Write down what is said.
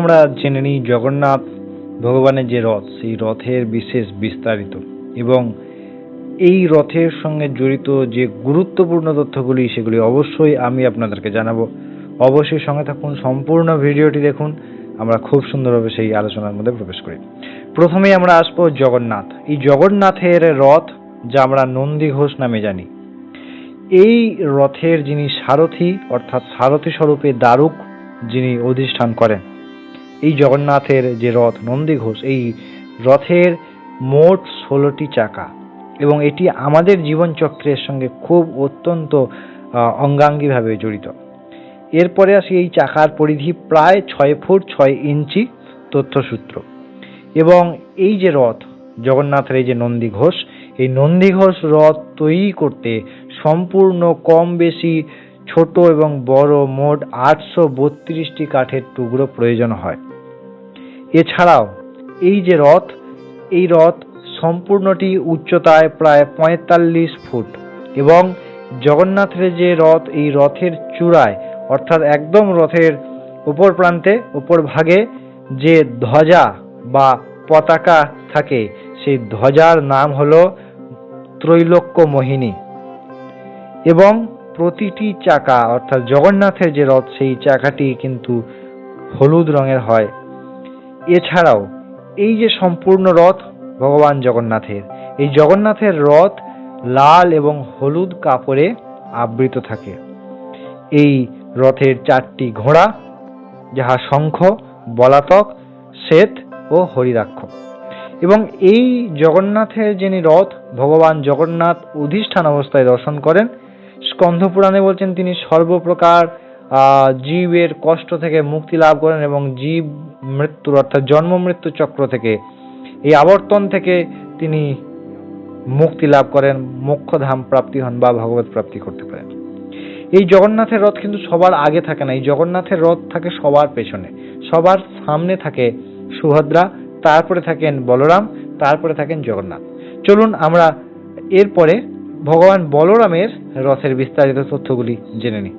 আমরা জেনে নিই জগন্নাথ ভগবানের যে রথ, সেই রথের বিশেষ বিস্তারিত এবং এই রথের সঙ্গে জড়িত যে গুরুত্বপূর্ণ তথ্যগুলি, সেগুলি অবশ্যই আমি আপনাদেরকে জানাব। অবশ্যই সঙ্গে থাকুন, সম্পূর্ণ ভিডিওটি দেখুন, আমরা খুব সুন্দরভাবে সেই আলোচনার মধ্যে প্রবেশ করি। প্রথমেই আমরা আসব জগন্নাথ। এই জগন্নাথের রথ, যা আমরা নন্দী ঘোষ নামে জানি, এই রথের যিনি সারথি, অর্থাৎ সারথি স্বরূপে দারুক যিনি অধিষ্ঠান করেন এই জগন্নাথের যে রথ, নন্দী ঘোষ, এই রথের মোট ষোলোটি চাকা। এবং এটি আমাদের জীবনচক্রের সঙ্গে খুব অত্যন্ত অঙ্গাঙ্গিভাবে জড়িত। এরপরে আসি এই চাকার পরিধি প্রায় ছয় ফুট ছয় ইঞ্চি তথ্যসূত্র। এবং এই যে রথ, জগন্নাথের এই যে নন্দী ঘোষ, এই নন্দী ঘোষ রথ তৈরি করতে সম্পূর্ণ কম বেশি ছোট এবং বড় মোট আটশো বত্রিশটি কাঠের টুকরো প্রয়োজন হয়। এছাড়াও, এই যে রথ, এই রথ সম্পূর্ণটি উচ্চতায় প্রায় পঁয়তাল্লিশ ফুট এবং জগন্নাথের যে রথ, এই রথের চূড়ায়, অর্থাৎ একদম রথের উপর প্রান্তে, উপর ভাগে যে ধ্বজা বা পতাকা থাকে, সেই ধ্বজার নাম হল ত্রৈলোক্য মোহিনী এবং প্রতিটি চাকা, অর্থাৎ জগন্নাথের যে রথ, সেই চাকাটি কিন্তু হলুদ রঙের হয়। এছাড়াও, এই যে সম্পূর্ণ রথ ভগবান জগন্নাথের, এই জগন্নাথের রথ লাল এবং হলুদ কাপড়ে আবৃত থাকে। এই রথের চারটি ঘোড়া, যাহা শঙ্খ, বলাতক, শ্বেত ও হরিরাক্ষ। এবং এই জগন্নাথের যিনি রথ, ভগবান জগন্নাথ অধিষ্ঠান অবস্থায় দর্শন করেন স্কন্ধ পুরাণে বলছেন তিনি সর্বপ্রকার জীবের কষ্ট থেকে মুক্তি লাভ করেন এবং জীব মৃত্যুর অর্থাৎ জন্ম মৃত্যু চক্র থেকে, এই আবর্তন থেকে তিনি মুক্তি লাভ করেন, মোক্ষধাম প্রাপ্তি হন বা ভগবত প্রাপ্তি করতে পারেন। এই জগন্নাথের রথ কিন্তু সবার আগে থাকে না, এই জগন্নাথের রথ থাকে সবার পেছনে, সবার সামনে থাকে সুভদ্রা, তারপরে থাকেন বলরাম, তারপরে থাকেন জগন্নাথ। চলুন আমরা এরপরে ভগবান বলরামের রথের বিস্তারিত তথ্যগুলি জেনে নিই।